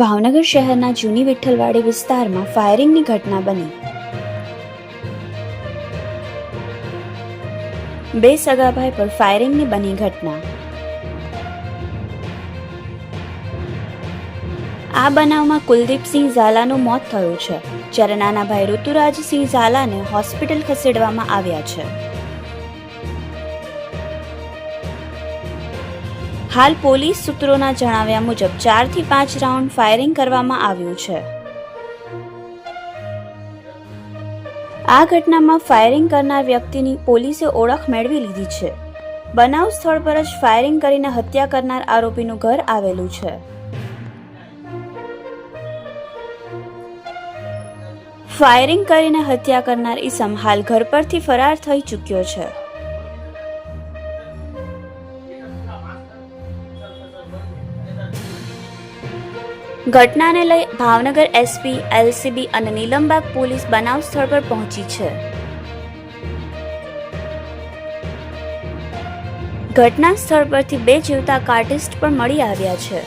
ભાવનગર શહેરના જૂની વિઠ્ઠલવાડી વિસ્તારમાં ફાયરિંગની ઘટના બની. બે સગાભાઈ પર ફાયરિંગની બની ઘટના. આ બનાવમાં કુલદીપસિંહ ઝાલાનું મોત થયું છે, જ્યારે નાના ભાઈ ઋતુરાજસિંહ ઝાલાને હોસ્પિટલ ખસેડવામાં આવ્યા છે. હાલ પોલીસ સૂત્રોના જણાવ્યા મુજબ ચારથી પાંચ રાઉન્ડ ફાયરિંગ કરવામાં આવ્યું છે. આ ઘટનામાં ફાયરિંગ કરનાર વ્યક્તિની પોલીસે ઓળખ મેળવી લીધી છે. બનાવ સ્થળ પર જ ફાયરિંગ કરીને હત્યા કરનાર આરોપીનું ઘર આવેલું છે. ફાયરિંગ કરીને હત્યા કરનાર ઈસમ હાલ ઘર પરથી ફરાર થઈ ચૂક્યો છે. ઘટનાને લઈ ભાવનગર એસપી, એલસીબી અને નીલમબાગ પોલીસ બનાવ સ્થળ પર પહોંચી છે. ઘટના સ્થળ પરથી બે જીવતા કાર્ટિસ્ટ પણ મળી આવ્યા છે.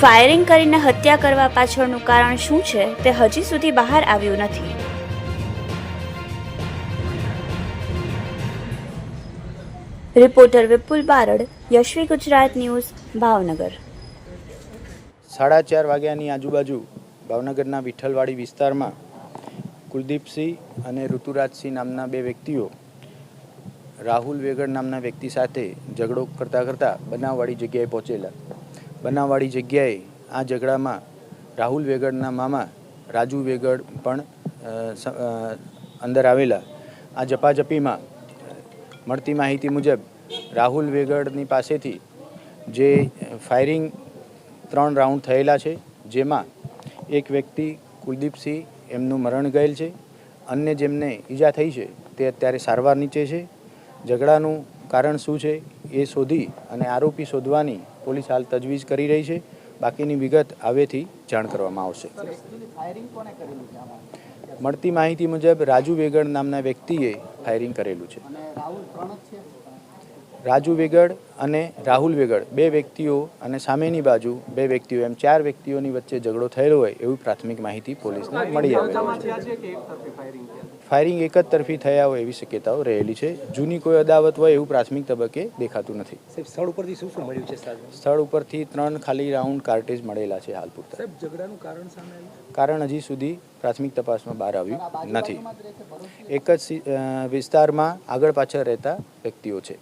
ફાયરિંગ કરીને હત્યા કરવા પાછળનું કારણ શું છે તે હજી સુધી બહાર આવ્યું નથી. Reporter Vipul Barad, Yashvi Gujarat news, Bhavnagar. સાડા ચાર વાગ્યાની આજુબાજુ ભાવનગરના વિઠ્ઠલવાડી વિસ્તારમાં કુલદીપસિંહ અને ઋતુરાજસિંહ નામના બે વ્યક્તિઓ રાહુલ વેગડ નામના વ્યક્તિ સાથે ઝઘડો કરતાં કરતાં બનાવવાળી જગ્યાએ પહોંચેલા. બનાવવાળી જગ્યાએ આ ઝઘડામાં રાહુલ વેગડના મામા રાજુ વેગડ પણ અંદર આવેલા. આ ઝપાઝપીમાં મળતી માહિતી મુજબ રાહુલ વેગડની પાસેથી જે ફાયરિંગ ત્રણ રાઉન્ડ થયેલા છે જેમાં એક વ્યક્તિ કુલદીપસિંહ એમનું મરણ ગયેલ છે અન્ય જેમને ઈજા થઈ છે તે અત્યારે સારવાર નીચે છે. ઝઘડાનું કારણ શું છે એ શોધી અને આરોપી શોધવાની પોલીસ હાલ તજવીજ કરી રહી છે. બાકીની વિગત હવેથી જાણ કરવામાં આવશે. મળતી માહિતી મુજબ રાજુ વેગડ નામના વ્યક્તિએ ફાયરિંગ કરેલું છે? રાજુ વેગડ અને રાહુલ વેગડ બે વ્યક્તિઓ અને સામેની બાજુ બે વ્યક્તિઓ એમ ચાર વ્યક્તિઓની વચ્ચે ઝઘડો થયેલો હોય એવી પ્રાથમિક માહિતી પોલીસને મળી આવે છે. ફાયરિંગ એક જ તરફી થયા હોય એવી શક્યતાઓ રહેલી છે. જૂની કોઈ અદાવત હોય એવું પ્રાથમિક તબક્કે દેખાતું નથી. સ્થળ ઉપરથી શું શું મળ્યું છે સ્થળ ઉપરથી ત્રણ ખાલી રાઉન્ડ કાર્ટેજ મળેલા છે હાલ પૂરતા. ઝઘડાનું કારણ સામે કારણ હજી સુધી પ્રાથમિક તપાસમાં બહાર આવ્યું નથી. એક જ વિસ્તારમાં આગળ પાછળ રહેતા વ્યક્તિઓ છે.